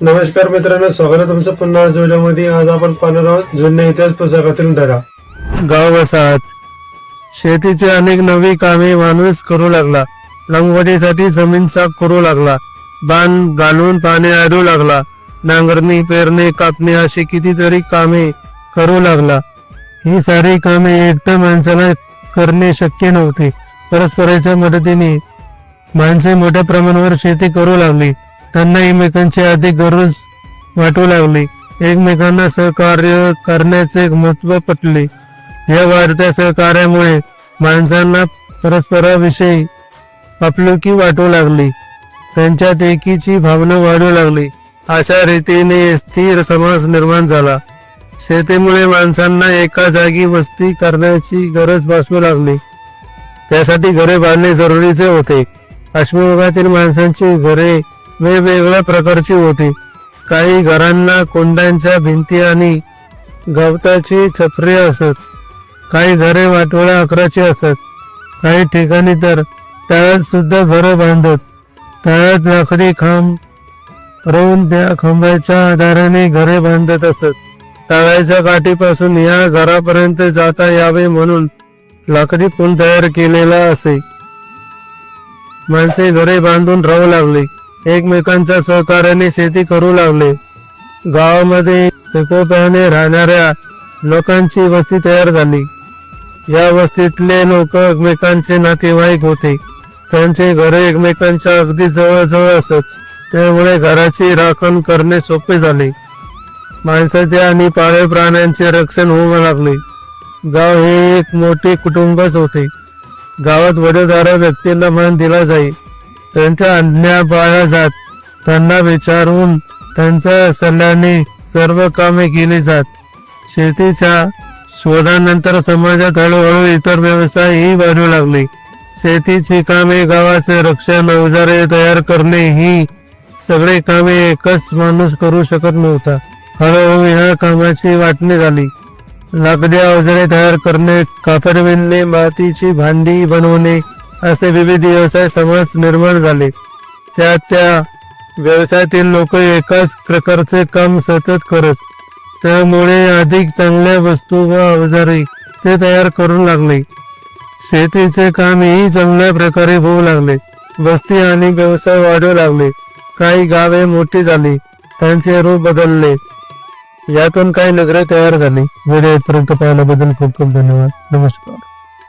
नमस्कार मित्रांनो स्वागत आहे तुमचं पुन्हा आज व्हिडिओमध्ये. आज आपण पाहणार आहोत जुन्या इतिहास पुस्तकातील धडा. गाव वसाहत. शेतीचे अनेक नवी कामे माणूस करू लागला. लंगवटीसाठी जमीन साफ करू लागला. बांध घालून पाणी आडू लागला. नांगरणी पेरणे कापणे अशी कितीतरी कामे करू लागला. ही सारी कामे एकट्या माणसाला करणे शक्य नव्हते. परस्पराच्या मदतीने माणसे मोठ्या प्रमाणावर शेती करू लागली. त्यांना एकमेकांची अधिक गरज वाटू लागली. एकमेकांना सहकार्य करण्याचे महत्त्व पटले. या वाढत्या सहकार्यामुळे माणसांना परस्पराविषयी आपलुकी वाटू लागली. त्यांच्यात एकीची भावना वाढू लागली. अशा रीतीने स्थिर समाज निर्माण झाला. शेतीमुळे माणसांना एका जागी वस्ती करण्याची गरज भासू लागली. त्यासाठी घरे बांधणे जरुरीचे होते. अश्मयुगातील माणसांची घरे वेगवेगळ्या प्रकारची होती. काही घरांना कोंड्यांच्या भिंती आणि गवताची छपरी असत. काही घरे वाटोळ्या अकराची असत. काही ठिकाणी तर तळ्यात सुद्धा घरं बांधत. तळ्यात लाकडी खांब रोवून त्या खांबाच्या आधाराने घरे बांधत असत. तळ्याच्या काठीपासून या घरापर्यंत जाता यावे म्हणून लाकडी पूल तयार केलेला असे. माणसे घरे बांधून राहू लागले. एकमेकांच्या सहकार्याने शेती करू लागले. गावामध्ये एकोप्याने राहणाऱ्या लोकांची वस्ती तयार झाली. या वस्तीतले लोक एकमेकांचे नातेवाईक होते. त्यांचे घरे एकमेकांच्या अगदी जवळजवळ असत. त्यामुळे घराची राखण करणे सोपे झाले. माणसाचे आणि पाळीव प्राण्यांचे रक्षण होऊ लागले. गाव हे एक मोठे कुटुंबच होते. गावात वडीलधाऱ्या व्यक्तींना मान दिला जाई. त्यांच्या आज्ञा पाळल्या जात. त्यांना विचारून त्यांच्या सल्ल्याने सर्व कामे केली जात. शेतीच्या शोधानंतर समाजात हळूहळू इतर व्यवसायही वाढू लागले. शेतीची कामे गावाचे रक्षण अवजारे तयार करणे ही सगळे कामे एकच माणूस करू शकत नव्हता. हळूहळू ह्या कामाची वाटणी झाली. लाकडी अवजारे तयार करणे कापड विणणे मातीची भांडी बनवणे असे विविध व्यवसाय समाज निर्माण झाले. त्या त्या व्यवसायातील लोक एकाच प्रकारचे काम सतत करत त्यामुळे अधिक चांगल्या वस्तू व अवजारे ते तयार करू लागले. शेतीचे कामही चांगल्या प्रकारे होऊ लागले. वस्ती आणि व्यवसाय वाढू लागले. काही गावे मोठी झाली. त्यांचे रूप बदलले. यातून काही नगरे तयार झाली. व्हिडिओ इथपर्यंत पाहिल्याबद्दल खूप खूप धन्यवाद. नमस्कार.